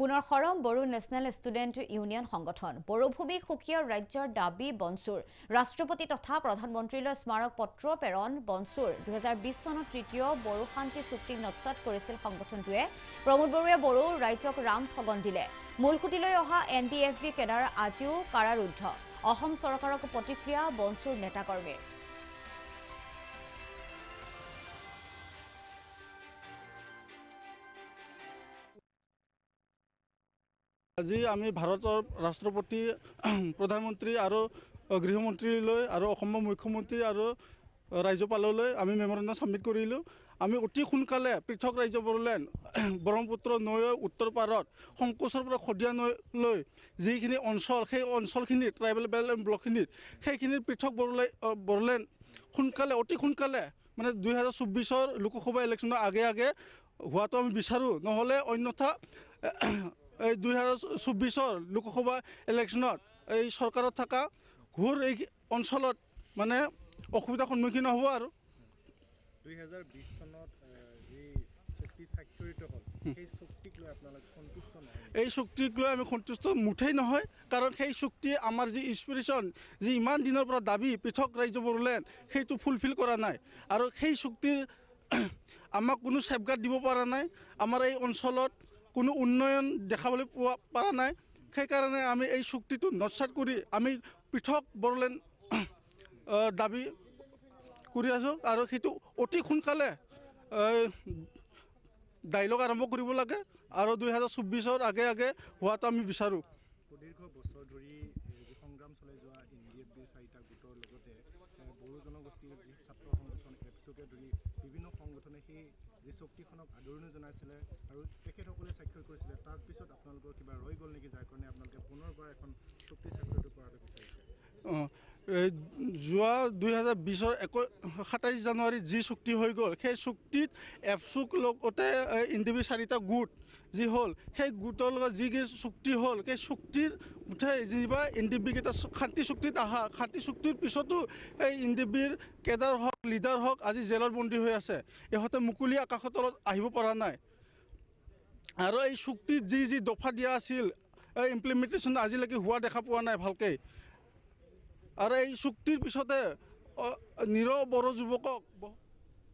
পুনৰ সৰম বড়ো national student union সংগঠন। বড়োভূমি সুকীয় ৰাজ্যৰ দাবী বনচুৰ। ৰাষ্ট্ৰপতি তথা প্ৰধানমন্ত্ৰীলৈ স্মাৰক পত্ৰ প্ৰেৰণ বনচুৰ। দুহেজাৰ বিছ চনত তৃতীয় বড়ো শান্তি চুক্তিক নৎসত কৰিছিল সংগঠনটোৱে। প্ৰমোদ বড়োৱে বড়ো ৰাজ্যক ৰাম ঠগন দিলে। মূলসুঁতিলৈ অহা N D F B cadre আজিও কাৰাৰুদ্ধ। অসম চৰকাৰক প্ৰতিক্ৰিয়া বনচুৰ নেতাকৰ্মীৰ। আজি আমি ভাৰতৰ ৰাষ্ট্ৰপতি, প্ৰধানমন্ত্ৰী আৰু গৃহমন্ত্ৰীলৈ আৰু অসমৰ মুখ্যমন্ত্ৰী আৰু ৰাজ্যপাললৈ আমি মেমৰেণ্ডাম ছাবমিট কৰিলোঁ। আমি অতি সোনকালে পৃথক ৰাজ্য বড়োলেণ্ড ব্ৰহ্মপুত্ৰ নৈৰ উত্তৰ পাৰত, সংকোচৰ পৰা শদিয়া নৈলৈ যিখিনি অঞ্চল, সেই অঞ্চলখিনিত ট্ৰাইবেল বেল্ট এণ্ড ব্লকখিনিত সেইখিনিত পৃথক বড়োলে বড়োলেণ্ড সোনকালে, অতি সোনকালে মানে দুহেজাৰ চৌব্বিছৰ লোকসভা ইলেকশ্যনৰ আগে আগে হোৱাটো আমি বিচাৰোঁ। নহ'লে অন্যথা এই দুহেজাৰ চৌব্বিছৰ লোকসভা ইলেকশ্যনত এই চৰকাৰত থকা ঘূৰ এই অঞ্চলত মানে অসুবিধাৰ সন্মুখীন হ'ব আৰু। দুহেজাৰ বিছ চনত যি চুক্তি স্বাক্ষৰিত হ'ল সেই চুক্তিক লৈ আপোনালোক সন্তুষ্ট নহয় এই চুক্তিক লৈ আমি সন্তুষ্ট মুঠেই নহয় কাৰণ সেই চুক্তি আমাৰ যি ইনস্পিৰেশ্যন যি ইমান দিনৰ পৰা দাবি পৃথক ৰাজ্য বড়োলেণ্ড সেইটো ফুলফিল কৰা নাই। আৰু সেই চুক্তিৰ আমাক কোনো ছেফগাৰ্ড দিব পৰা নাই। আমাৰ এই অঞ্চলত কোনো উন্নয়ন দেখাবলৈ পোৱা পৰা নাই। সেইকাৰণে আমি এই চুক্তিটো নস্যাৎ কৰি আমি পৃথক বড়োলেণ্ড দাবি কৰি আছোঁ আৰু সেইটো অতি সোনকালে ডাইলগ আৰম্ভ কৰিব লাগে আৰু দুহেজাৰ চৌব্বিছৰ আগে আগে হোৱাটো আমি বিচাৰোঁ। সুদীৰ্ঘ বছৰ ধৰি সংগ্ৰাম চলাই যোৱা এন ডি এফ বিৰ চাৰিটা গোটৰ লগতে বড়ো জনগোষ্ঠীৰ যি ছাত্ৰ সংগঠন এপচুকে ধৰি বিভিন্ন সংগঠনে যি চুক্তিখনক আদৰণি জনাইছিলে আৰু তেখেতসকলে স্বাক্ষৰ কৰিছিলে। তাৰপিছত আপোনালোকৰ কিবা ৰৈ গ'ল নেকি যাৰ কাৰণে আপোনালোকে পুনৰবাৰ এখন চুক্তি স্বাক্ষৰিত কৰাটো বিচাৰিছে? অঁ, যোৱা দুহেজাৰ বিছৰ একৈছ, সাতাইছ জানুৱাৰীত যি চুক্তি হৈ গ'ল, সেই চুক্তিত এফচুক লগতে ডি চাৰিটা গোট যি হ'ল, সেই গোটৰ লগত যি চুক্তি হ'ল, সেই চুক্তিৰ উঠাই যেনিবা এন ডি বি কেইটা শান্তি চুক্তিত অহা শান্তি চুক্তিৰ পিছতো এই এন ডি বিৰ কেডাৰ হওক, লিডাৰ হওক আজি জেলত বন্দী হৈ আছে। ইহঁতে মুকলি আকাশৰ তলত আহিব পৰা নাই। আৰু এই চুক্তিত যি যি দফা দিয়া আছিল ইমপ্লিমেণ্টেশ্যন আজিলৈকে হোৱা দেখা পোৱা নাই ভালকৈ। আৰু এই চুক্তিৰ পিছতে নিৰৱ বড়ো যুৱকক